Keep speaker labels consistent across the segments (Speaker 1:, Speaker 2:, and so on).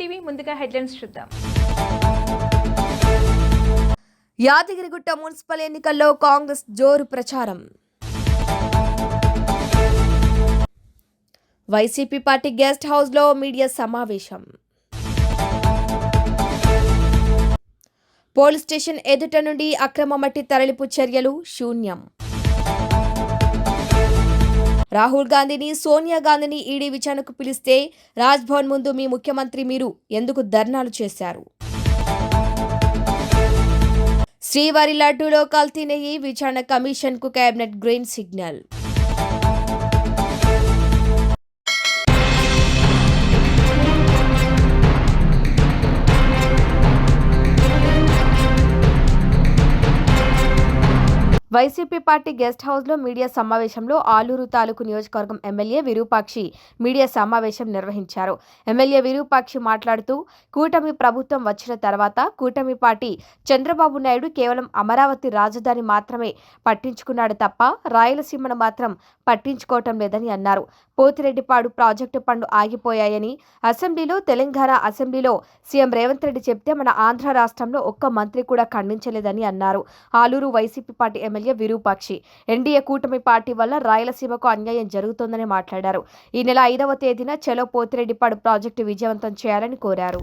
Speaker 1: TV ముందుగా headlines చూద్దాం.
Speaker 2: Yadagirigutta municipal ఎన్నికల్లో కాంగ్రెస్ జోరు ప్రచారం. వైసీపీ పార్టీ గెస్ట్ హౌస్లో మీడియా సమావేశం. పోలీస్ స్టేషన్ ఎదుట నుండి అక్రమ మట్టి తరలింపు చర్యలు శూన్యం. రాహుల్ గాంధీని సోనియా గాంధీని ఈడీ విచారణకు పిలిస్తే రాజ్భవన్ ముందు మీ ముఖ్యమంత్రి మీరు ఎందుకు ధర్నాలు చేశారు? శ్రీవారి లడ్డూలో కల్తీ నెయ్యి విచారణ కమిషన్కు cabinet green signal. YCP party guest హౌస్లో మీడియా సమావేశంలో ఆలూరు తాలూకు నియోజకవర్గం ఎమ్మెల్యే విరూపాక్షి మీడియా సమావేశం నిర్వహించారు. ఎమ్మెల్యే విరూపాక్షి మాట్లాడుతూ కూటమి ప్రభుత్వం వచ్చిన తర్వాత కూటమి పార్టీ చంద్రబాబు నాయుడు కేవలం అమరావతి రాజధాని మాత్రమే పట్టించుకున్నాడు తప్ప రాయలసీమను మాత్రం పట్టించుకోవటం లేదని అన్నారు. పోతిరెడ్డిపాడు ప్రాజెక్టు పనులు ఆగిపోయాయని అసెంబ్లీలో తెలంగాణ అసెంబ్లీలో సీఎం రేవంత్ రెడ్డి చెప్తే మన ఆంధ్ర రాష్ట్రంలో ఒక్క మంత్రి కూడా ఖండించలేదని అన్నారు. Aluru YCP party MLA Virupakshi. NDA కూటమి పార్టీ వల్ల రాయలసీమకు అన్యాయం జరుగుతోందని మాట్లాడారు. ఈ నెల ఐదవ తేదీన చలో పోతిరెడ్డిపాడు ప్రాజెక్టు విజయవంతం చేయాలని కోరారు.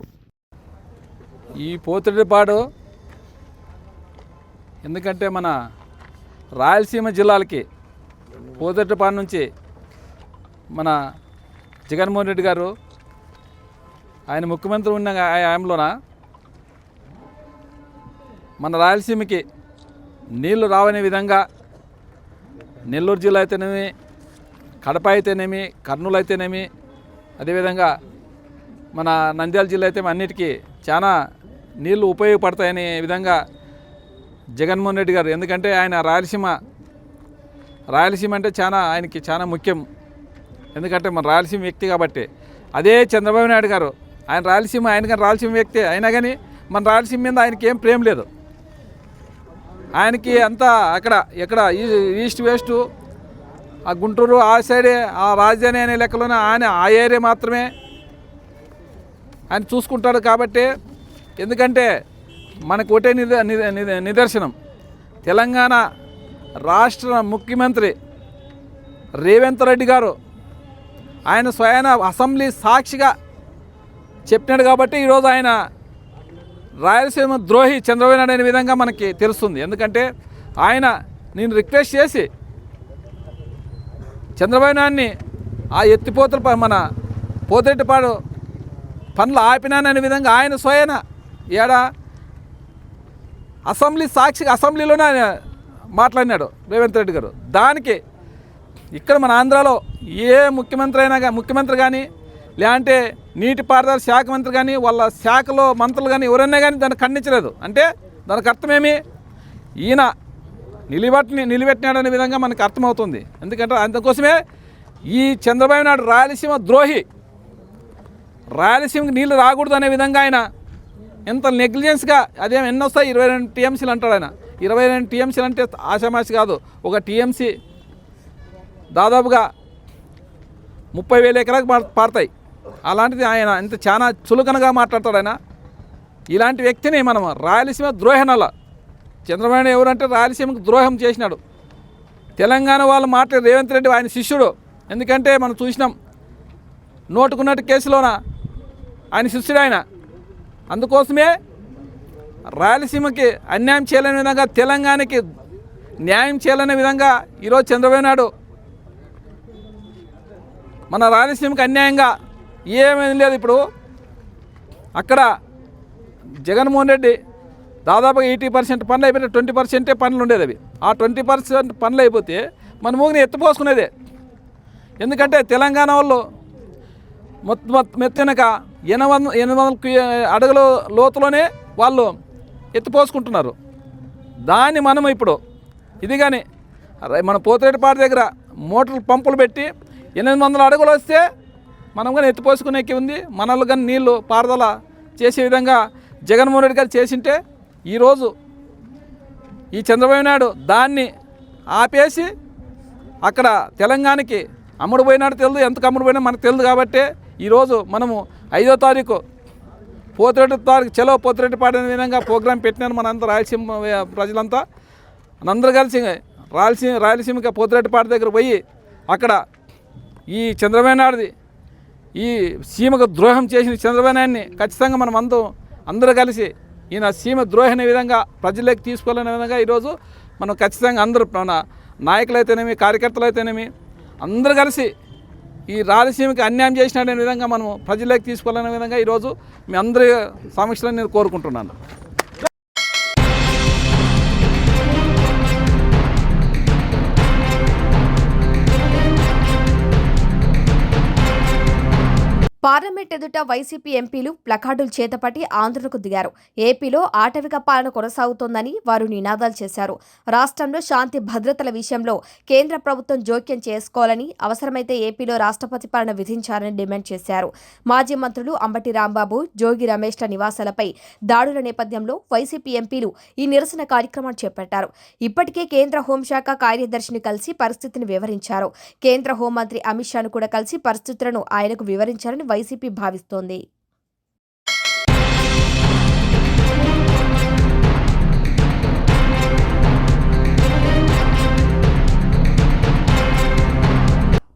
Speaker 3: ఈ పోతిరెడ్డిపాడు ఎందుకంటే మన రాయలసీమ జిల్లాలకి పోతిరెడ్డిపాడు నుంచి మన జగన్మోహన్ రెడ్డి గారు ఆయన ముఖ్యమంత్రి ఉన్న ఆయనలోన మన రాయలసీమకి నీళ్ళు రావని విధంగా నెల్లూరు జిల్లా అయితేనేమి కడప అయితేనేమి కర్నూలు అయితేనేమి అదేవిధంగా మన నంద్యాల జిల్లా అయితే అన్నిటికీ చాలా నీళ్ళు ఉపయోగపడతాయనే విధంగా జగన్మోహన్ రెడ్డి గారు ఎందుకంటే ఆయన రాయలసీమ రాయలసీమ అంటే చాలా ఆయనకి చాలా ముఖ్యం. ఎందుకంటే మన రాయలసీమ వ్యక్తి కాబట్టి. అదే చంద్రబాబు నాయుడు గారు ఆయన రాయలసీమ ఆయన కానీ రాయలసీమ వ్యక్తి అయినా కానీ మన రాయలసీమ మీద ఆయనకి ఏం ప్రేమ లేదు. ఆయనకి అంతా అక్కడ ఎక్కడ ఈస్ట్ వెస్ట్ ఆ గుంటూరు ఆ సైడే ఆ రాజధాని అనే లెక్కలోనే ఆయన ఆ ఏరియా మాత్రమే ఆయన చూసుకుంటాడు కాబట్టి ఎందుకంటే మనకు ఒకటే నిద నిద- నిదర్శనం. తెలంగాణ రాష్ట్ర ముఖ్యమంత్రి రేవంత్ రెడ్డి గారు ఆయన స్వయాన అసెంబ్లీ సాక్షిగా చెప్పినాడు కాబట్టి ఈరోజు ఆయన రాయలసీమ ద్రోహి చంద్రబాబు నాయుడు అనే విధంగా మనకి తెలుస్తుంది. ఎందుకంటే ఆయన నేను రిక్వెస్ట్ చేసి చంద్రబాబు నాయుడిని ఆ ఎత్తిపోతల మన పోతెట్టిపాడు పనులు ఆపినాననే విధంగా ఆయన స్వయన ఏడ అసెంబ్లీ సాక్షిగా అసెంబ్లీలోనే ఆయన మాట్లాడినాడు రేవంత్ రెడ్డి గారు. దానికి ఇక్కడ మన ఆంధ్రాలో ఏ ముఖ్యమంత్రి అయినా ముఖ్యమంత్రి కానీ లేదంటే నీటిపారుదల శాఖ మంత్రి కానీ వాళ్ళ శాఖలో మంత్రులు కానీ ఎవరైనా కానీ దాన్ని ఖండించలేదు. అంటే దానికి అర్థమేమి? ఈయన నిలబెట్టి నిలబెట్టినాడనే విధంగా మనకు అర్థమవుతుంది. ఎందుకంటే అందుకోసమే ఈ చంద్రబాబు నాయుడు రాయలసీమ ద్రోహి. రాయలసీమకి నీళ్ళు రాకూడదు అనే విధంగా ఆయన ఎంత నెగ్లిజెన్స్గా అదేం ఎన్ని వస్తాయి? ఇరవై రెండు టీఎంసీలు అంటాడు ఆయన. ఇరవై రెండు టీఎంసీలు అంటే ఆశామాషి కాదు ఒక టీఎంసీ దాదాపుగా ముప్పై వేల ఎకరాలకు పారుతాయి అలాంటిది ఆయన ఇంత చాలా చులకనగా మాట్లాడతాడు ఆయన. ఇలాంటి వ్యక్తిని మనం రాయలసీమ ద్రోహనల చంద్రబాబు నాయుడు ఎవరంటే రాయలసీమకు ద్రోహం చేసినాడు. తెలంగాణ వాళ్ళు మాట్లాడే రేవంత్ రెడ్డి ఆయన శిష్యుడు. ఎందుకంటే మనం చూసినాం నోటుకున్నట్టు కేసులోన ఆయన శిష్యుడు ఆయన. అందుకోసమే రాయలసీమకి అన్యాయం చేయలేని విధంగా తెలంగాణకి న్యాయం చేయలేని విధంగా ఈరోజు చంద్రబాబు నాయుడు మన రాయలసీమకి అన్యాయంగా ఏమేమి లేదు ఇప్పుడు? అక్కడ జగన్మోహన్ రెడ్డి దాదాపుగా ఎయిటీ పర్సెంట్ పనులు అయిపోయిన ట్వంటీ పర్సెంటే పనులు ఉండేది అవి. ఆ ట్వంటీ పర్సెంట్ పనులు అయిపోతే మన మూగిని ఎత్తుపోసుకునేదే. ఎందుకంటే తెలంగాణ వాళ్ళు మొత్త మెత్తనక ఎనభై ఎనిమిది వందల అడుగుల లోతులోనే వాళ్ళు ఎత్తిపోసుకుంటున్నారు. దాన్ని మనం ఇప్పుడు ఇది కానీ మన పోతిరెడ్డిపాటి దగ్గర మోటార్లు పంపులు పెట్టి ఎనిమిది వందల అడుగులు వస్తే మనం కానీ ఎత్తిపోసుకునేకి ఉంది. మనల్ని కానీ నీళ్ళు పారుదల చేసే విధంగా జగన్మోహన్ రెడ్డి గారు చేసింటే ఈరోజు ఈ చంద్రబాబు నాయుడు దాన్ని ఆపేసి అక్కడ తెలంగాణకి అమ్ముడు పోయినాడు తెలియదు ఎంత అమ్ముడు పోయినా మనకు తెలియదు కాబట్టి ఈరోజు మనము ఐదో తారీఖు పోతిరెడ్డి తారీఖు చెలో పోతిరెడ్డి పాడిన విధంగా ప్రోగ్రాం పెట్టినారు మనంతా రాయలసీమ ప్రజలంతా. అందరూ కలిసి రాయలసీమ రాయలసీమకి పోతిరెడ్డిపాట దగ్గర పోయి అక్కడ ఈ చంద్రబాబు నాయుడుది ఈ సీమకు ద్రోహం చేసిన చంద్రబాబు నాయుడిని ఖచ్చితంగా మనం అందరూ అందరూ కలిసి ఈయన సీమ ద్రోహి విధంగా ప్రజలకు తీసుకోవాలనే విధంగా ఈరోజు మనం ఖచ్చితంగా అందరూ మన నాయకులైతేనేమి కార్యకర్తలైతేనేమి అందరూ కలిసి ఈ రాయలసీమకి అన్యాయం చేసిననే విధంగా మనం ప్రజలకు తీసుకోవాలనే విధంగా ఈరోజు మీ అందరి సమీక్షలను నేను కోరుకుంటున్నాను.
Speaker 2: పార్లమెంట్ ఎదుట వైసీపీ ఎంపీలు ప్లకార్డులు చేతపట్టి ఆందోళనకు దిగారు. ఏపీలో ఆటవిక పాలన కొనసాగుతోందని వారు నినాదాలు చేశారు. రాష్ట్రంలో శాంతి భద్రతల విషయంలో కేంద్ర ప్రభుత్వం జోక్యం చేసుకోవాలని అవసరమైతే ఏపీలో రాష్ట్రపతి పాలన విధించాలని డిమాండ్ చేశారు. మాజీ మంత్రులు అంబటి రాంబాబు జోగి రమేష్ల నివాసాలపై దాడుల నేపథ్యంలో వైసీపీ ఎంపీలు ఈ నిరసన కార్యక్రమాలు చేపట్టారు. ఇప్పటికే కేంద్ర హోంశాఖ కార్యదర్శిని కలిసి పరిస్థితిని వివరించారు. కేంద్ర హోంమంత్రి అమిత్ షాను కూడా కలిసి పరిస్థితులను ఆయనకు వివరించారని వైసీపీ భావిస్తోంది.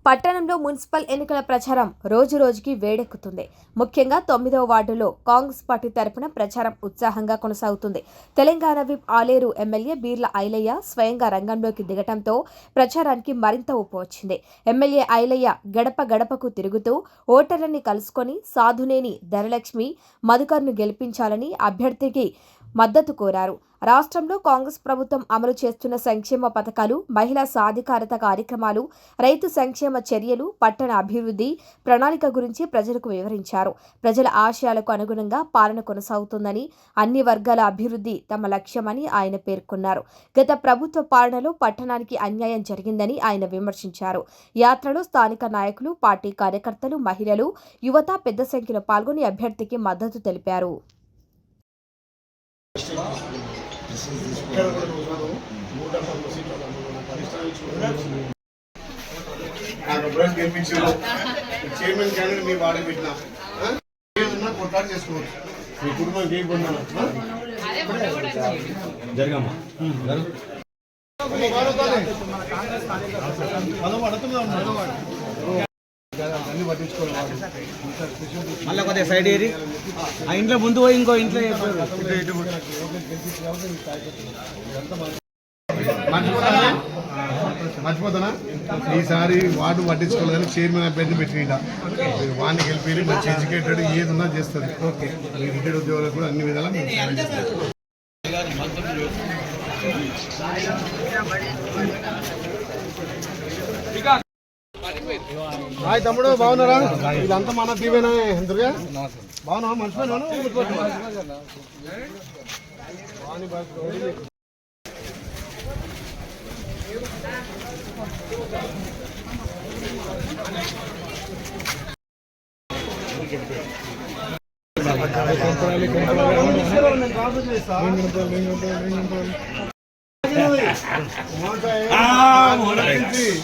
Speaker 2: పట్టణంలో మున్సిపల్ ఎన్నికల ప్రచారం రోజు రోజుకి వేడెక్కుతుంది. ముఖ్యంగా తొమ్మిదవ వార్డులో కాంగ్రెస్ పార్టీ తరపున ప్రచారం ఉత్సాహంగా కొనసాగుతుంది. తెలంగాణ విప్ ఆలేరు ఎమ్మెల్యే బీర్ల ఐలయ్య స్వయంగా రంగంలోకి దిగటంతో ప్రచారానికి మరింత ఊపు వచ్చింది. ఎమ్మెల్యే ఐలయ్య గడప గడపకు తిరుగుతూ ఓటర్లని కలుసుకొని సాధునేని ధనలక్ష్మి మధుకర్ను గెలిపించాలని అభ్యర్థికి మద్దతు కోరారు. రాష్ట్రంలో కాంగ్రెస్ ప్రభుత్వం అమలు చేస్తున్న సంక్షేమ పథకాలు మహిళా సాధికారత కార్యక్రమాలు రైతు సంక్షేమ చర్యలు పట్టణ అభివృద్ధి ప్రణాళిక గురించి ప్రజలకు వివరించారు. ప్రజల ఆశయాలకు అనుగుణంగా పాలన కొనసాగుతుందని అన్ని వర్గాల అభివృద్ధి తమ లక్ష్యమని ఆయన పేర్కొన్నారు. గత ప్రభుత్వ పాలనలో పట్టణానికి అన్యాయం జరిగిందని ఆయన విమర్శించారు. యాత్రలో స్థానిక నాయకులు పార్టీ కార్యకర్తలు మహిళలు యువత పెద్ద సంఖ్యలో పాల్గొని అభ్యర్థికి మద్దతు తెలిపారు.
Speaker 4: నాకు బ్రష్ గెలిపించారు. చైర్మన్ క్యాండిడేట్ మీ వాడే పెట్టినా. కొట్లాట చేసుకోవచ్చు. మీ ఉండదు. ఆ?
Speaker 5: జరగమ్మా.
Speaker 4: అమ్మ, వాడొద్దాలే. పదం అడుగుతున్నా ఉన్నా. అన్ని పట్టించుకోవాలి వాడు. ఇంత స్పెషల్
Speaker 5: మళ్ళీ కొద్దిగా సైడ్ ఏరి. ఆ ఇంట్లో ముందు పోయి ఇంకో ఇంట్లో.
Speaker 4: మర్చిపోతానా? ఈసారి వార్డు పట్టించుకోలేదని చైర్మన్ అభ్యర్థి పెట్టిన వాడిని గెలిపి మంచి ఎడ్యుకేటెడ్ ఏది ఉన్నా చేస్తుంది. ఓకే. రిటైర్డ్ ఉద్యోగులకు కూడా అన్ని విధాలా మేము హాయ్ తమ్ముడు బాగున్నారా? ఇదంతా మన టీవీనా దుర్గా? బాగున్నావా?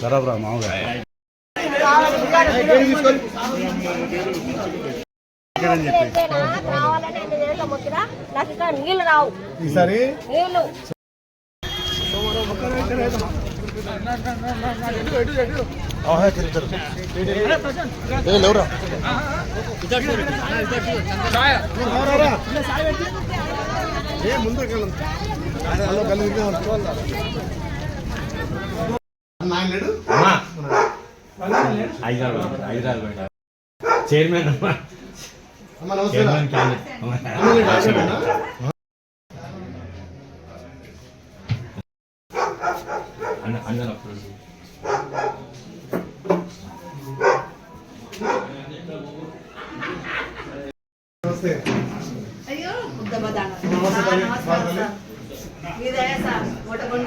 Speaker 5: సరఫరా మామూలుగా
Speaker 6: నాకు ఇక్కడ నీళ్ళు రావు
Speaker 4: ఈసారి
Speaker 6: నీళ్ళు
Speaker 4: ఏ ముందు నాయనడు
Speaker 5: హైదరాబాద్ హైదరాబాద్ చైర్మన్ చైర్మన్
Speaker 4: నమస్తే
Speaker 7: అయ్యో ముద్దబదాన
Speaker 4: నమస్తే?
Speaker 7: మీదే సార్
Speaker 4: ఎప్పుడు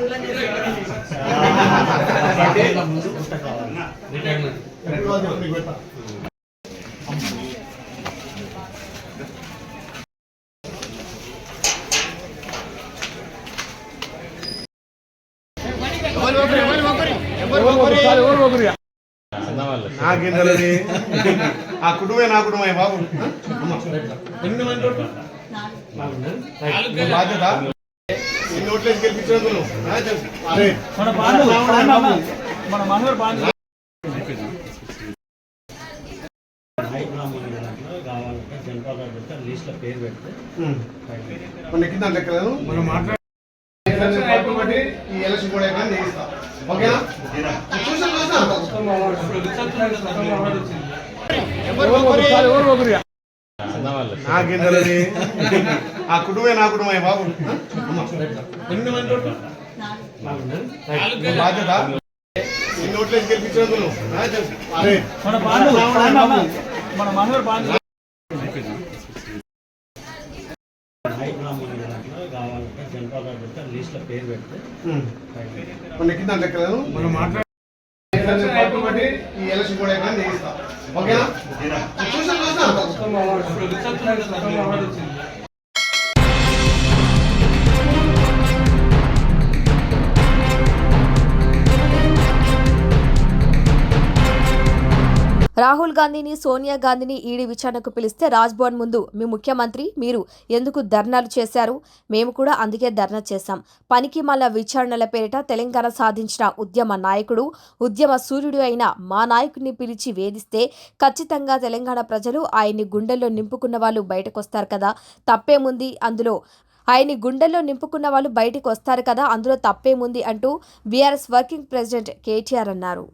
Speaker 4: వద్దాం? నాకేం తెలియదు ఆ కుటుంబే నా కుటుంబమే బాబు అమ్మ ఎన్ని ఓట్లు? బాధ్యత ఎన్ని ఓట్లేసి గెలిపించినందుకు
Speaker 5: మన మనవరు
Speaker 8: కావాలంటే జనతా పెడితే లిస్ట్లో పేరు పెడితే
Speaker 4: ఉమ్. మన లెక్కలను మనం మాట్లాడే బట్టి ఈ ఎలక్షన్ కూడా కానీ చేయిస్తా ఓకేనా? చూసాను నాకేం తెలియదు ఆ కుటుంబమే నా కుటుంబమే బాబు. బాధ్యత? గెలిపించినందుకు?
Speaker 5: మన బాంధు మన మనవరు బాంధు
Speaker 8: దాంట్లో జనతా పెడితే లిస్ట్లో పేరు పెడితే
Speaker 4: మనం మాట్లాడే ఈ ఎలక్షన్ కూడా ఓకేనా? చూసాను
Speaker 2: రాహుల్ గాంధీని సోనియా గాంధీని ఈడీ విచారణకు పిలిస్తే రాజ్భవన్ ముందు మీ ముఖ్యమంత్రి మీరు ఎందుకు ధర్నాలు చేశారు? మేము కూడా అందుకే ధర్నా చేశాం. పనికి మళ్ళా విచారణల పేరిట తెలంగాణ సాధించిన ఉద్యమ నాయకుడు ఉద్యమ సూర్యుడు అయిన మా నాయకుడిని పిలిచి వేధిస్తే ఖచ్చితంగా తెలంగాణ ప్రజలు ఆయన్ని గుండెల్లో నింపుకున్న వాళ్ళు బయటకొస్తారు కదా. తప్పేముంది అందులో? ఆయన్ని గుండెల్లో నింపుకున్న వాళ్ళు బయటికి వస్తారు కదా అందులో తప్పేముంది అంటూ బీఆర్ఎస్ వర్కింగ్ ప్రెసిడెంట్ కేటీఆర్ అన్నారు.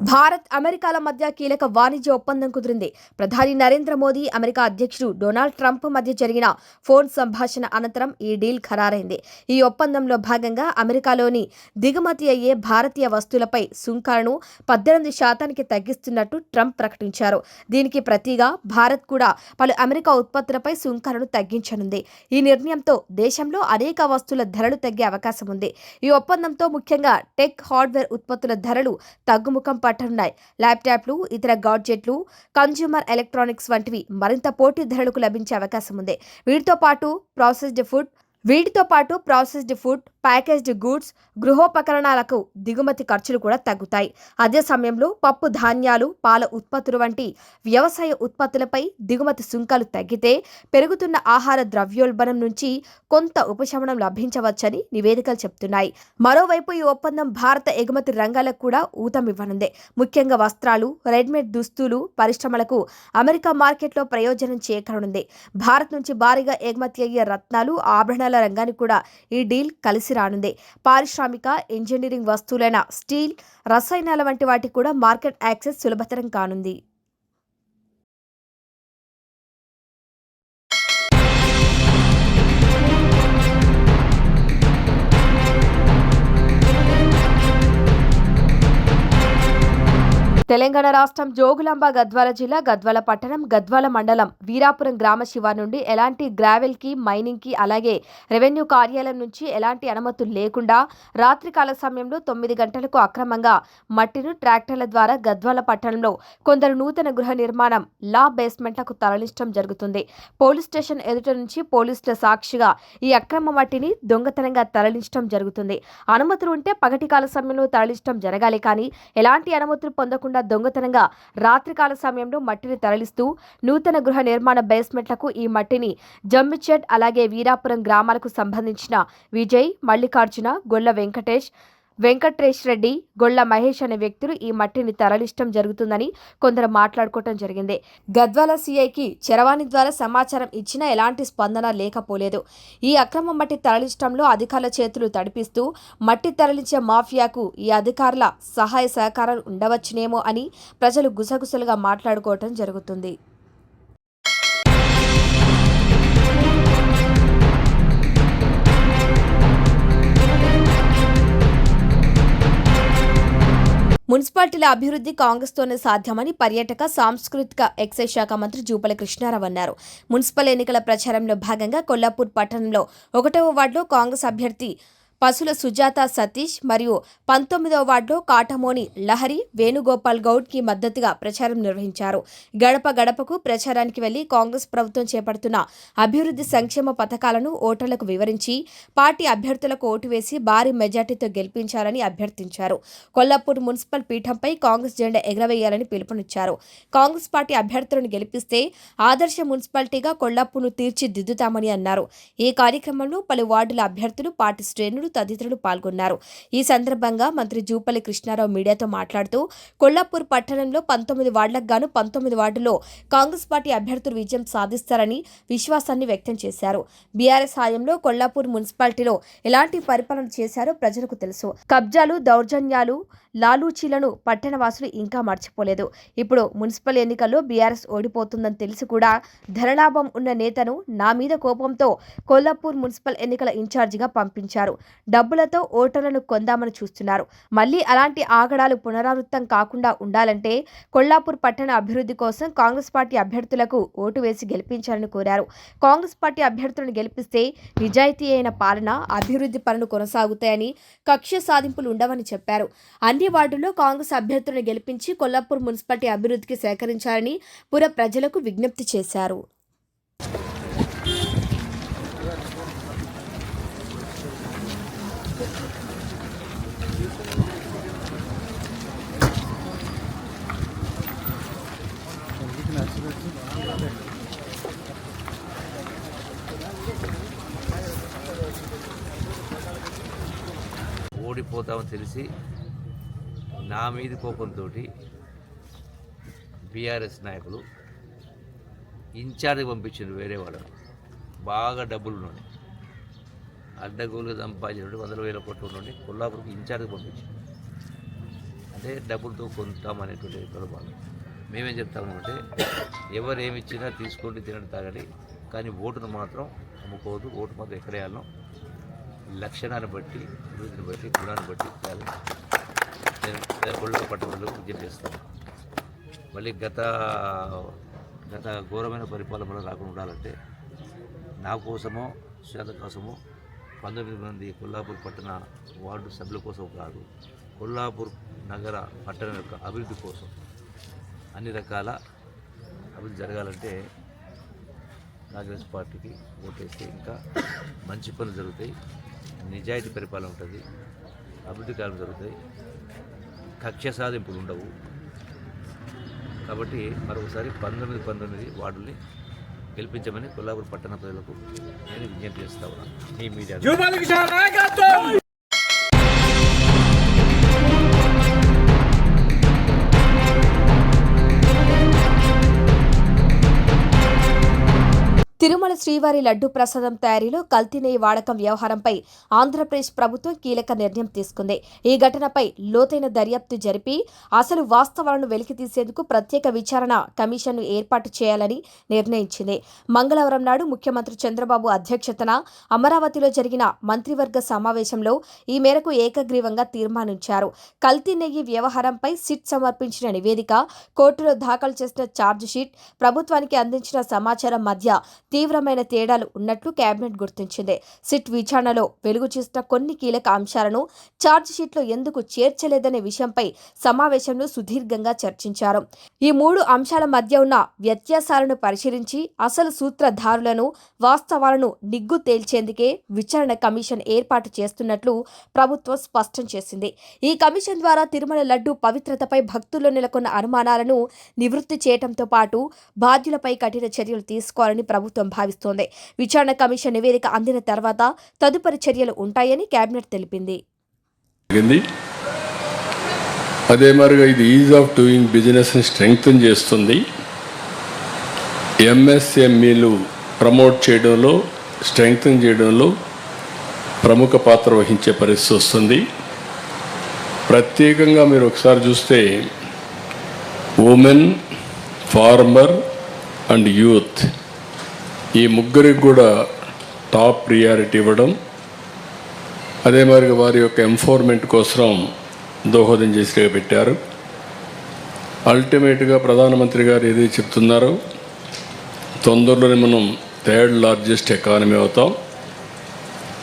Speaker 2: భారత్ అమెరికాల మధ్య కీలక వాణిజ్య ఒప్పందం కుదిరింది. ప్రధాని నరేంద్ర మోదీ అమెరికా అధ్యక్షుడు డొనాల్డ్ ట్రంప్ మధ్య జరిగిన ఫోన్ సంభాషణ అనంతరం ఈ డీల్ ఖరారైంది. ఈ ఒప్పందంలో భాగంగా అమెరికాలోని దిగుమతి అయ్యే భారతీయ వస్తువులపై సుంకాలను పద్దెనిమిది శాతానికి తగ్గిస్తున్నట్టు ట్రంప్ ప్రకటించారు. దీనికి ప్రతిగా భారత్ కూడా పలు అమెరికా ఉత్పత్తులపై సుంకాలను తగ్గించనుంది. ఈ నిర్ణయంతో దేశంలో అనేక వస్తువుల ధరలు తగ్గే అవకాశం ఉంది ఈ ఒప్పందంతో ముఖ్యంగా టెక్ హార్డ్వేర్ ఉత్పత్తుల ధరలు తగ్గుముఖం పట్టనున్నాయి ల్యాప్టాప్లు ఇతర గాడ్జెట్లు కన్జ్యూమర్ ఎలక్ట్రానిక్స్ వంటివి మరింత పోటీ ధరలకు లభించే అవకాశం ఉంది. వీటితో పాటు ప్రాసెస్డ్ ఫుడ్ వీటితో పాటు ప్రాసెస్డ్ ఫుడ్ ప్యాకేజ్డ్ గూడ్స్ గృహోపకరణాలకు దిగుమతి ఖర్చులు కూడా తగ్గుతాయి. అదే సమయంలో పప్పు ధాన్యాలు పాల ఉత్పత్తులు వంటి వ్యవసాయ ఉత్పత్తులపై దిగుమతి సుంకాలు తగ్గితే పెరుగుతున్న ఆహార ద్రవ్యోల్బణం నుంచి కొంత ఉపశమనం లభించవచ్చని నివేదికలు చెప్తున్నాయి. మరోవైపు ఈ ఒప్పందం భారత ఎగుమతి రంగాలకు కూడా ఊతమివ్వనుందే ముఖ్యంగా వస్త్రాలు రెడీమేడ్ దుస్తులు పరిశ్రమలకు అమెరికా మార్కెట్లో ప్రయోజనం చేకరనుంది. భారత్ నుంచి భారీగా ఎగుమతి అయ్యే రత్నాలు ఆభరణాల రంగానికి కూడా ఈ డీల్ కలిసి రానుంది. పారిశ్రామిక ఇంజనీరింగ్ వస్తువులైన స్టీల్ రసాయనాల వంటి వాటికి కూడా మార్కెట్ యాక్సెస్ సులభతరం కానుంది. తెలంగాణ రాష్ట్రం జోగులాంబ గద్వాల జిల్లా గద్వాల పట్టణం గద్వాల మండలం వీరాపురం గ్రామ శివార్ నుండి ఎలాంటి గ్రావెల్కి మైనింగ్కి అలాగే రెవెన్యూ కార్యాలయం నుంచి ఎలాంటి అనుమతులు లేకుండా రాత్రికాల సమయంలో తొమ్మిది గంటలకు అక్రమంగా మట్టిను ట్రాక్టర్ల ద్వారా గద్వాల పట్టణంలో కొందరు నూతన గృహ నిర్మాణం లా బేస్మెంట్లకు తరలించడం జరుగుతుంది. పోలీస్ స్టేషన్ ఎదుట నుంచి పోలీసుల సాక్షిగా ఈ అక్రమ మట్టిని దొంగతనంగా తరలించడం జరుగుతుంది. అనుమతులు ఉంటే పగటికాల సమయంలో తరలించడం జరగాలి కానీ ఎలాంటి అనుమతులు పొందకుండా దొంగతనంగా రాత్రికాల సమయంలో మట్టిని తరలిస్తూ నూతన గృహ నిర్మాణ బేస్మెంట్లకు ఈ మట్టిని జమ్మిచెట్ అలాగే వీరాపురం గ్రామాలకు సంబంధించిన విజయ్ మల్లికార్జున గొల్ల వెంకటేష్ వెంకట్రేష్ రెడ్డి గొల్ల మహేష్ అనే వ్యక్తులు ఈ మట్టిని తరలిష్టం జరుగుతుందని కొందరు మాట్లాడుకోవటం జరిగింది. గద్వాల సీఐకి చరవాణి ద్వారా సమాచారం ఇచ్చినా ఎలాంటి స్పందన లేకపోలేదు. ఈ అక్రమ మట్టి తరలిష్టంలో అధికారుల చేతులు తడిపిస్తూ మట్టి తరలించే మాఫియాకు ఈ అధికారుల సహాయ సహకారం ఉండవచ్చునేమో అని ప్రజలు గుసగుసలుగా మాట్లాడుకోవటం జరుగుతుంది. మున్సిపాలిటీల అభివృద్ధి కాంగ్రెస్తోనే సాధ్యమని పర్యాటక సాంస్కృతిక ఎక్సైజ్ శాఖ మంత్రి జూపల కృష్ణారావు అన్నారు. మున్సిపల్ ఎన్నికల ప్రచారంలో భాగంగా కొల్లాపూర్ పట్టణంలో ఒకటవ వార్డులో కాంగ్రెస్ అభ్యర్థి పసుల సుజాత సతీష్ మరియు పంతొమ్మిదవ వార్డులో కాటమోని లహరి వేణుగోపాల్ గౌడ్కి మద్దతుగా ప్రచారం నిర్వహించారు. గడప గడపకు ప్రచారానికి వెళ్ళి కాంగ్రెస్ ప్రభుత్వం చేపడుతున్న అభివృద్ధి సంక్షేమ పథకాలను ఓటర్లకు వివరించి పార్టీ అభ్యర్థులకు ఓటు వేసి భారీ మెజార్టీతో గెలిపించాలని అభ్యర్థించారు. కొల్లాపూర్ మున్సిపల్ పీఠంపై కాంగ్రెస్ జెండా ఎగరవేయాలని పిలుపునిచ్చారు. కాంగ్రెస్ పార్టీ అభ్యర్థులను గెలిపిస్తే ఆదర్శ మున్సిపాలిటీగా కొల్లాపూర్ను తీర్చిదిద్దుతామని అన్నారు. ఈ కార్యక్రమంలో పలు వార్డుల అభ్యర్థులు పార్టీ శ్రేణులు తదితరులు పాల్గొన్నారు. ఈ సందర్భంగా మంత్రి జూపల్లి కృష్ణారావు మీడియాతో మాట్లాడుతూ కొల్లాపూర్ పట్టణంలో పంతొమ్మిది వార్డులకు గాను పంతొమ్మిది వార్డులో కాంగ్రెస్ పార్టీ అభ్యర్థులు విజయం సాధిస్తారని విశ్వాసాన్ని వ్యక్తం చేశారు. బీఆర్ఎస్ హాయంలో కొల్లాపూర్ మున్సిపాలిటీలో ఎలాంటి పరిపాలన చేశారో ప్రజలకు తెలుసు. కబ్జాలు దౌర్జన్యాలు లాలూచీలను పట్టణవాసులు ఇంకా మర్చిపోలేదు. ఇప్పుడు మున్సిపల్ ఎన్నికల్లో బీఆర్ఎస్ ఓడిపోతుందని తెలిసి కూడా ధనలాభం ఉన్న నేతను నా మీద కోపంతో కొల్లాపూర్ మున్సిపల్ ఎన్నికల ఇన్ఛార్జిగా పంపించారు. డబ్బులతో ఓటర్లను కొందామని చూస్తున్నారు. మళ్ళీ అలాంటి ఆగడాలు పునరావృత్తం కాకుండా ఉండాలంటే కొల్లాపూర్ పట్టణ అభివృద్ధి కోసం కాంగ్రెస్ పార్టీ అభ్యర్థులకు ఓటు వేసి గెలిపించాలని కోరారు. కాంగ్రెస్ పార్టీ అభ్యర్థులను గెలిపిస్తే నిజాయితీ అయిన పాలన అభివృద్ధి పనులు కొనసాగుతాయని కక్ష సాధింపులు ఉండవని చెప్పారు. అన్ని వార్డుల్లో కాంగ్రెస్ అభ్యర్థులను గెలిపించి కొల్లాపూర్ మున్సిపాలిటీ అభివృద్ధికి సేకరించాలని పుర ప్రజలకు విజ్ఞప్తి చేశారు.
Speaker 9: ఓడిపోతామని తెలిసి నా మీద కోపంతో బీఆర్ఎస్ నాయకులు ఇన్ఛార్జ్ పంపించారు వేరే వాళ్ళు. బాగా డబ్బులు ఉన్నాయి అడ్డగోలు సంపాదించినట్టు వందల వేల కోట్లు నుండి కొల్లాపురికి ఇన్ఛార్జ్ పంపించారు అంటే డబ్బులతో కొంటామనేటువంటి ప్రలోభాలు మేమేం చెప్తామంటే ఎవరు ఏమి ఇచ్చినా తీసుకోండి తినండి తాగండి కానీ ఓటును మాత్రం అమ్ముకోవద్దు. ఓటు మాత్రం ఎక్కడ వేయాలనో లక్షణాన్ని బట్టి అభివృద్ధిని బట్టి గుణాన్ని బట్టి నేను ఒళ్ళో పట్టుబడులు విజయం చేస్తాను మళ్ళీ గత గత ఘోరమైన పరిపాలన రాకుండా ఉండాలంటే నా కోసమో శ్వేత కోసమో పంతొమ్మిది మంది కొల్లాపూర్ పట్టణ వార్డు సభ్యుల కోసం కాదు కొల్లాపూర్ నగర పట్టణం యొక్క అభివృద్ధి కోసం అన్ని రకాల అభివృద్ధి జరగాలంటే కాంగ్రెస్ పార్టీకి ఓటేస్తే ఇంకా మంచి పనులు జరుగుతాయి నిజాయితీ పరిపాలన ఉంటుంది అభివృద్ధి కార్యక్రమాలు జరుగుతాయి. కక్ష సాధింపులు ఉండవు కాబట్టి మరొకసారి పంతొమ్మిది పంతొమ్మిది వార్డుల్ని గెలిపించమని కొల్లాపూర్ పట్టణ ప్రజలకు నేను విజ్ఞప్తి చేస్తా ఉన్నాను ఈ మీడియా
Speaker 2: తిరుమల శ్రీవారి లడ్డు ప్రసాదం తయారీలో కల్తీ నెయ్యి వాడకం వ్యవహారంపై ఆంధ్రప్రదేశ్ ప్రభుత్వం కీలక నిర్ణయం తీసుకుంది. ఈ ఘటనపై లోతైన దర్యాప్తు జరిపి అసలు వాస్తవాలను వెలికితీసేందుకు ప్రత్యేక విచారణ కమిషన్ను ఏర్పాటు చేయాలని నిర్ణయించింది. మంగళవారం నాడు ముఖ్యమంత్రి చంద్రబాబు అధ్యక్షతన అమరావతిలో జరిగిన మంత్రివర్గ సమావేశంలో ఈ మేరకు ఏకగ్రీవంగా తీర్మానించారు. కల్తీ నెయ్యి వ్యవహారంపై సిట్ సమర్పించిన నివేదిక కోర్టులో దాఖలు చేసిన ఛార్జిషీట్ ప్రభుత్వానికి అందించిన సమాచారం మధ్య తీవ్రమైన తేడాలు ఉన్నట్లు కేబినెట్ గుర్తించింది. సిట్ విచారణలో వెలుగు చేసిన కొన్ని కీలక అంశాలను ఛార్జిషీట్లో ఎందుకు చేర్చలేదనే విషయంపై సమావేశంలో సుదీర్ఘంగా చర్చించారు. ఈ మూడు అంశాల మధ్య ఉన్న వ్యత్యాసాలను పరిశీలించి అసలు సూత్రధారులను వాస్తవాలను నిగ్గు తేల్చేందుకే విచారణ కమిషన్ ఏర్పాటు చేస్తున్నట్లు ప్రభుత్వం స్పష్టం చేసింది. ఈ కమిషన్ ద్వారా తిరుమల లడ్డు పవిత్రతపై భక్తుల్లో నెలకొన్న అనుమానాలను నివృత్తి చేయడంతో పాటు బాధ్యులపై కఠిన చర్యలు తీసుకోవాలని ప్రభుత్వం భావిస్తోంది. విచారణ కమిషన్ నివేదిక అందిన తర్వాత తదుపరి చర్యలు ఉంటాయని కేబినెట్ తెలిపింది.
Speaker 10: అదే మరిగా ఇది ఈజ్ ఆఫ్ డూయింగ్ బిజినెస్ని స్ట్రెంగ్తన్ చేస్తుంది. ఎంఎస్ఎంఈలు ప్రమోట్ చేయడంలో స్ట్రెంగ్తన్ చేయడంలో ప్రముఖ పాత్ర వహించే పరిస్థితి వస్తుంది. ప్రత్యేకంగా మీరు ఒకసారి చూస్తే ఉమెన్ ఫార్మర్ అండ్ యూత్ ఈ ముగ్గురికి కూడా టాప్ ప్రియారిటీ ఇవ్వడం. అదే మరి వారి యొక్క ఎంఫోర్మెంట్ కోసం దోహదం చేసి పెట్టారు. అల్టిమేట్గా ప్రధానమంత్రి గారు ఏదైతే చెప్తున్నారో తొందరలోనే మనం థర్డ్ లార్జెస్ట్ ఎకానమీ అవుతాం.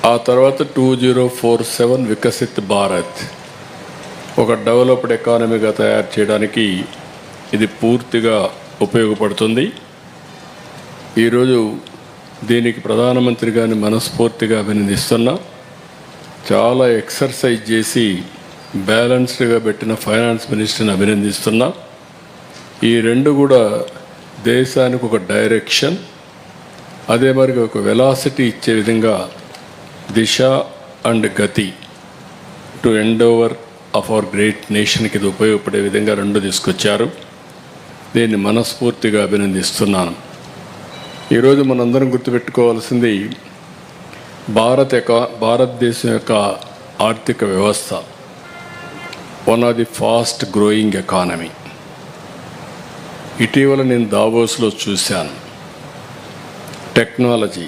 Speaker 10: ఆ తర్వాత two zero four seven Viksit Bharat ఒక డెవలప్డ్ ఎకానమీగా తయారు చేయడానికి ఇది పూర్తిగా ఉపయోగపడుతుంది. ఈరోజు దీనికి ప్రధానమంత్రి గారిని మనస్ఫూర్తిగా అభినందిస్తున్నా. చాలా ఎక్సర్సైజ్ చేసి బ్యాలెన్స్డ్గా పెట్టిన ఫైనాన్స్ మినిస్టర్ని అభినందిస్తున్నా. ఈ రెండు కూడా దేశానికి ఒక డైరెక్షన్ అదే మరి ఒక వెలాసిటీ ఇచ్చే విధంగా దిశ అండ్ గతి to endeavour of our great నేషన్కి ఇది ఉపయోగపడే విధంగా రెండు తీసుకొచ్చారు. దీన్ని మనస్ఫూర్తిగా అభినందిస్తున్నాను. ఈరోజు మనందరం గుర్తుపెట్టుకోవాల్సింది భారత యొక్క భారతదేశం యొక్క ఆర్థిక వ్యవస్థ. One of the fast growing economy ఇటీవల నేను దావోస్లో చూశాను. Technology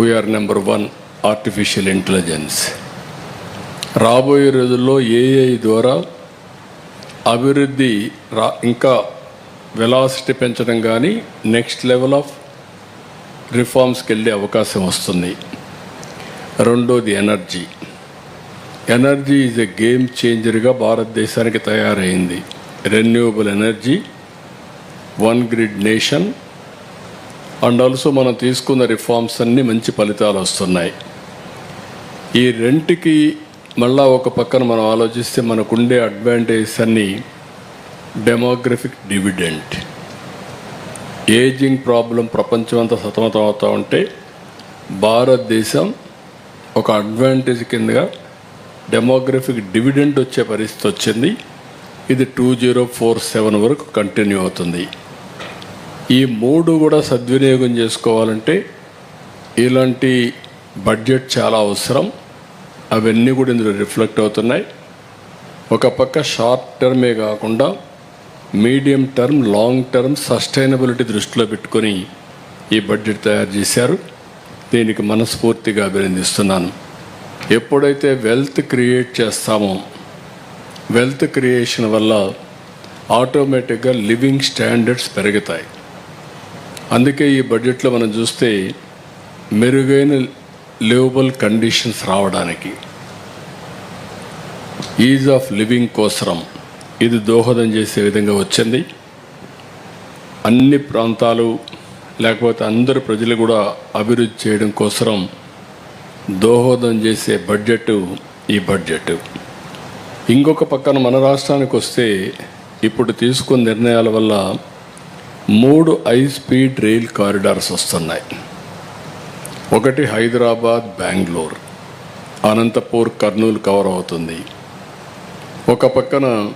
Speaker 10: we're number one artificial intelligence రాబోయే రోజుల్లో ఏఐ ద్వారా అభివృద్ధి రా ఇంకా వెలాసిటీ పెంచడం కానీ నెక్స్ట్ లెవెల్ ఆఫ్ రిఫార్మ్స్కి వెళ్ళే అవకాశం వస్తుంది. రెండోది energy. Energy is a game చేంజర్గా భారతదేశానికి తయారైంది. Renewable energy one grid nation and also మనం తీసుకున్న రిఫార్మ్స్ అన్నీ మంచి ఫలితాలు వస్తున్నాయి. ఈ రెంట్కి మళ్ళా ఒక పక్కన మనం ఆలోచిస్తే మనకుండే అడ్వాంటేజెస్ అన్నీ డెమోగ్రఫిక్ డివిడెంట్ ఏజింగ్ ప్రాబ్లం ప్రపంచం అంతా సతమతం అవుతూ ఉంటే భారతదేశం ఒక అడ్వాంటేజ్ కిందగా డెమోగ్రఫిక్ డివిడెంట్ వచ్చే పరిస్థితి వచ్చింది. ఇది టూ జీరో ఫోర్ సెవెన్ వరకు కంటిన్యూ అవుతుంది. ఈ మూడు కూడా సద్వినియోగం చేసుకోవాలంటే ఇలాంటి బడ్జెట్ చాలా అవసరం. అవన్నీ కూడా ఇందులో రిఫ్లెక్ట్ అవుతున్నాయి. ఒక పక్క షార్ట్ టర్మే కాకుండా medium term long term sustainability దృష్టిలో పెట్టుకొని ఈ బడ్జెట్ తయారు చేశారు. దీనికి మనస్ఫూర్తిగా అభినందిస్తున్నాను. ఎప్పుడైతే వెల్త్ క్రియేట్ చేస్తామో వెల్త్ క్రియేషన్ వల్ల ఆటోమేటిక్గా లివింగ్ స్టాండర్డ్స్ పెరుగుతాయి. అందుకే ఈ బడ్జెట్లో మనం చూస్తే మెరుగైన లివబుల్ కండిషన్స్ రావడానికి ఈజ్ ఆఫ్ లివింగ్ కోసరం ఇది దోహదం చేసే విధంగా వచ్చింది. అన్ని ప్రాంతాలు లేకపోతే అందరు ప్రజలు కూడా అభివృద్ధి చేయడం కోసరం దోహదం చేసే బడ్జెట్ ఈ బడ్జెట్. ఇంకొక పక్కన మన రాష్ట్రానికి వస్తే ఇప్పుడు తీసుకున్న నిర్ణయాల వల్ల మూడు హై స్పీడ్ రైల్ కారిడార్స్ వస్తున్నాయి. ఒకటి హైదరాబాద్ బెంగళూరు. అనంతపూర్ కర్నూలు కవర్ అవుతుంది. ఒక పక్కన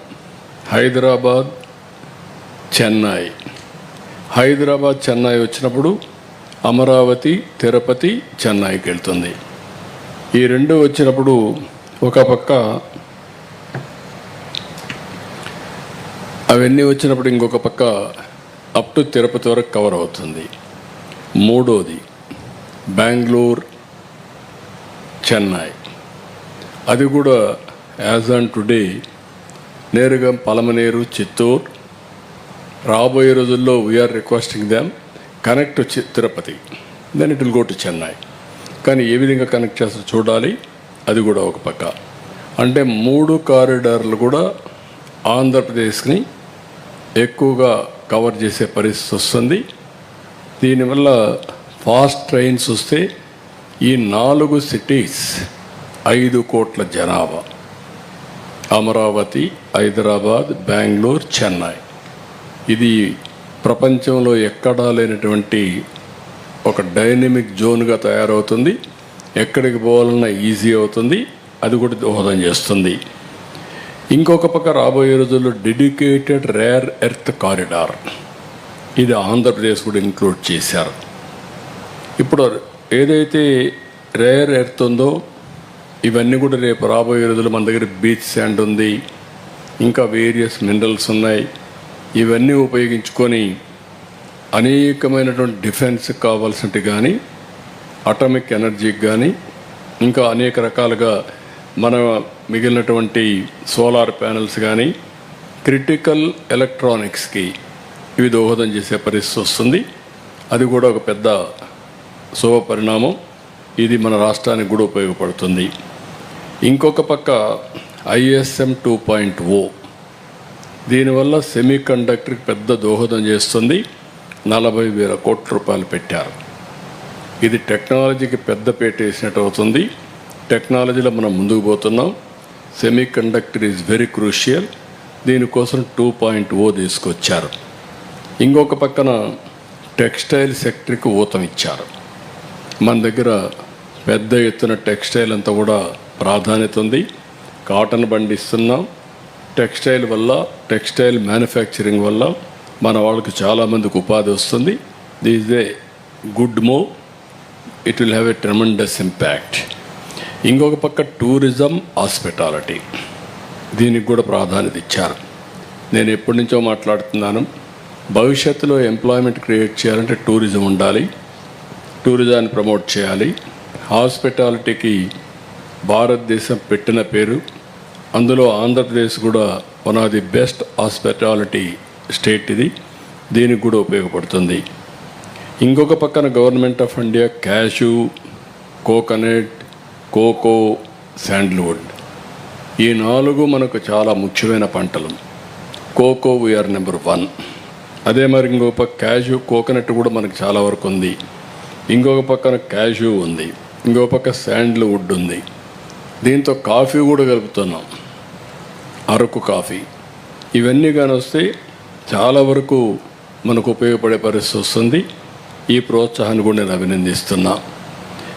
Speaker 10: హైదరాబాద్ చెన్నై. హైదరాబాద్ చెన్నై వచ్చినప్పుడు అమరావతి తిరుపతి చెన్నైకి వెళ్తుంది. ఈ రెండు వచ్చినప్పుడు ఒక పక్క అవన్నీ వచ్చినప్పుడు ఇంకొక పక్క అప్ టు తిరుపతి వరకు కవర్ అవుతుంది. మూడోది బెంగళూరు చెన్నై. అది కూడా యాజ్ ఆన్ టుడే నేరుగా పలమనేరు చిత్తూరు. రాబోయే రోజుల్లో we're requesting them connect Tirupati. Then it will go to Chennai కానీ ఏ విధంగా కనెక్ట్ చేస్తారో చూడాలి. అది కూడా ఒక పక్క. అంటే మూడు కారిడార్లు కూడా ఆంధ్రప్రదేశ్ని ఎక్కువగా కవర్ చేసే పరిస్థితి వస్తుంది. దీనివల్ల ఫాస్ట్ ట్రైన్స్ వస్తే ఈ నాలుగు సిటీస్ ఐదు కోట్ల జనాభా. అమరావతి హైదరాబాద్ బెంగళూరు చెన్నై. ఇది ప్రపంచంలో ఎక్కడా లేనటువంటి ఒక డైనమిక్ జోన్గా తయారవుతుంది. ఎక్కడికి పోవాలన్నా ఈజీ అవుతుంది. అది కూడా దోహదం చేస్తుంది. ఇంకొక పక్క రాబోయే రోజుల్లో డెడికేటెడ్ రేర్ ఎర్త్ కారిడార్. ఇది ఆంధ్రప్రదేశ్ కూడా ఇంక్లూడ్ చేశారు. ఇప్పుడు ఏదైతే రేర్ ఎర్త్ ఉందో ఇవన్నీ కూడా రేపు రాబోయే రోజులు మన దగ్గర బీచ్ శాండ్ ఉంది ఇంకా వేరియస్ మినరల్స్ ఉన్నాయి. ఇవన్నీ ఉపయోగించుకొని అనేకమైనటువంటి డిఫెన్స్కి కావాల్సినవి కానీ అటామిక్ ఎనర్జీకి కానీ ఇంకా అనేక రకాలుగా మన మిగిలినటువంటి సోలార్ ప్యానెల్స్ కానీ క్రిటికల్ ఎలక్ట్రానిక్స్కి ఇవి దోహదం చేసే పరిస్థితి వస్తుంది. అది కూడా ఒక పెద్ద శుభ పరిణామం ఇది మన రాష్ట్రానికి కూడా ఉపయోగపడుతుంది. ఇంకొక పక్క ఐఎస్ఎం టూ పాయింట్ ఓ. దీనివల్ల సెమీ కండక్టర్కి పెద్ద దోహదం చేస్తుంది. నలభై వేల కోట్ల రూపాయలు పెట్టారు. ఇది టెక్నాలజీకి పెద్ద పేట వేసినట్టు అవుతుంది. టెక్నాలజీలో మనం ముందుకు పోతున్నాం. Semiconductor is very crucial. దీనికోసం టూ పాయింట్ ఓ తీసుకొచ్చారు. ఇంకొక పక్కన టెక్స్టైల్ సెక్టర్కి ఊతం ఇచ్చారు. మన దగ్గర పెద్ద ఎత్తున టెక్స్టైల్ అంతా కూడా ప్రాధాన్యత ఉంది. కాటన్ పండిస్తున్నాం టెక్స్టైల్ వల్ల టెక్స్టైల్ మ్యానుఫ్యాక్చరింగ్ వల్ల మన వాళ్ళకి చాలామందికి ఉపాధి వస్తుంది. This a good move it will have a tremendous impact ఇంకొక పక్క టూరిజం హాస్పిటాలిటీ దీనికి కూడా ప్రాధాన్యత ఇచ్చారు. నేను ఎప్పటి నుంచో మాట్లాడుతున్నాను. భవిష్యత్తులో ఎంప్లాయ్మెంట్ క్రియేట్ చేయాలంటే టూరిజం ఉండాలి. టూరిజాన్ని ప్రమోట్ చేయాలి. హాస్పిటాలిటీకి భారతదేశం పెట్టిన పేరు. అందులో ఆంధ్రప్రదేశ్ కూడా one of the best hospitality state ఇది. దీనికి కూడా ఉపయోగపడుతుంది. ఇంకొక పక్కన government of India cashew coconut cocoa sandalwood. ఈ నాలుగు మనకు చాలా ముఖ్యమైన పంటలు. కోకో వీఆర్ నెంబర్ వన్ అదే మరి ఇంకొక పక్క క్యాషు కోకోనట్ కూడా మనకు చాలా వరకు ఉంది. ఇంకొక పక్కన క్యాషు ఉంది. ఇంకో పక్క శాండ్ల్వుడ్ ఉంది. దీంతో కాఫీ కూడా కలుపుతున్నాం. అరకు కాఫీ. ఇవన్నీ కానీ వస్తే చాలా వరకు మనకు ఉపయోగపడే పరిస్థితి వస్తుంది. ఈ ప్రోత్సాహాన్ని కూడా నేను అభినందిస్తున్నా.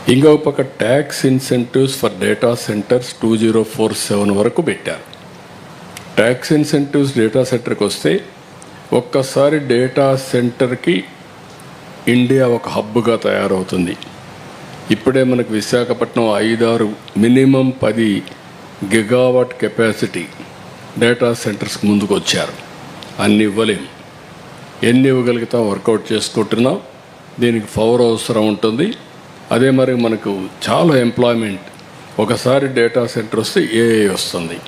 Speaker 10: ఇంకొక పక్క tax incentives for data centres two zero four seven వరకు పెట్టారు. ట్యాక్స్ ఇన్సెంటివ్స్ డేటా సెంటర్కి వస్తే ఒక్కసారి డేటా సెంటర్కి ఇండియా ఒక హబ్గా తయారవుతుంది. ఇప్పుడే మనకు విశాఖపట్నం ఐదారు మినిమం పది గిగావాట్ కెపాసిటీ డేటా సెంటర్స్కి ముందుకు వచ్చారు అన్ని ఇవ్వలేం. ఎన్ని ఇవ్వగలుగుతాం వర్కౌట్ చేసుకుంటున్నాం. దీనికి పవర్ అవసరం ఉంటుంది. అదే మరి మనకు చాలా ఎంప్లాయ్మెంట్. ఒకసారి డేటా సెంటర్ వస్తే ఏఏ వస్తుంది.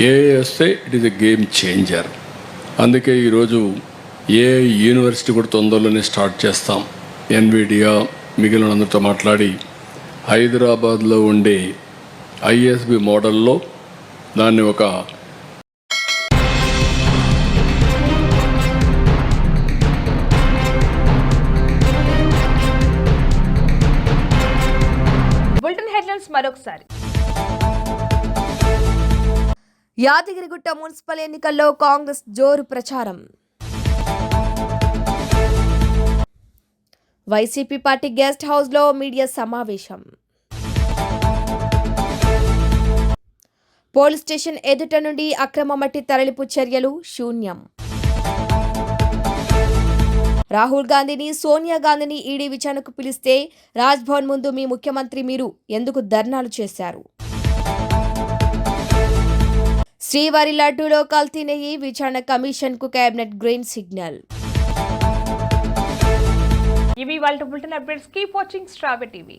Speaker 10: ఏఏ వస్తే it is a game changer. అందుకే ఈరోజు ఏ యూనివర్సిటీ కూడా తొందరలోనే స్టార్ట్ చేస్తాం. ఎన్విడియా మిగిలిన అందరితో మాట్లాడి హైదరాబాద్లో ఉండే ఐఎస్బి మోడల్లో దాన్ని ఒక
Speaker 1: బులెటిన్ హెడ్లైన్స్ మరొకసారి.
Speaker 2: యాదగిరిగుట్ట మున్సిపల్ ఎన్నికల్లో కాంగ్రెస్ జోరు ప్రచారం. వైసీపీ పార్టీ గెస్ట్ హౌస్లో మీడియా సమావేశం. పోలీస్ స్టేషన్ ఎదుట నుండి అక్రమ మట్టి తరలింపు చర్యలు శూన్యం. రాహుల్ గాంధీని సోనియా గాంధీని ఈడీ విచారణకు పిలిస్తే రాజ్భవన్ ముందు మీ ముఖ్యమంత్రి మీరు ఎందుకు ధర్నాలు చేశారు? శ్రీవారి లడ్డూలో కల్తీ నెయ్యి విచారణ కమిషన్కు కేబినెట్ గ్రీన్ సిగ్నల్.
Speaker 1: ఇవి వాళ్ళ బులెటిన్ అప్డేట్స్. కీప్ వాచింగ్ స్ట్రాబె టీవీ.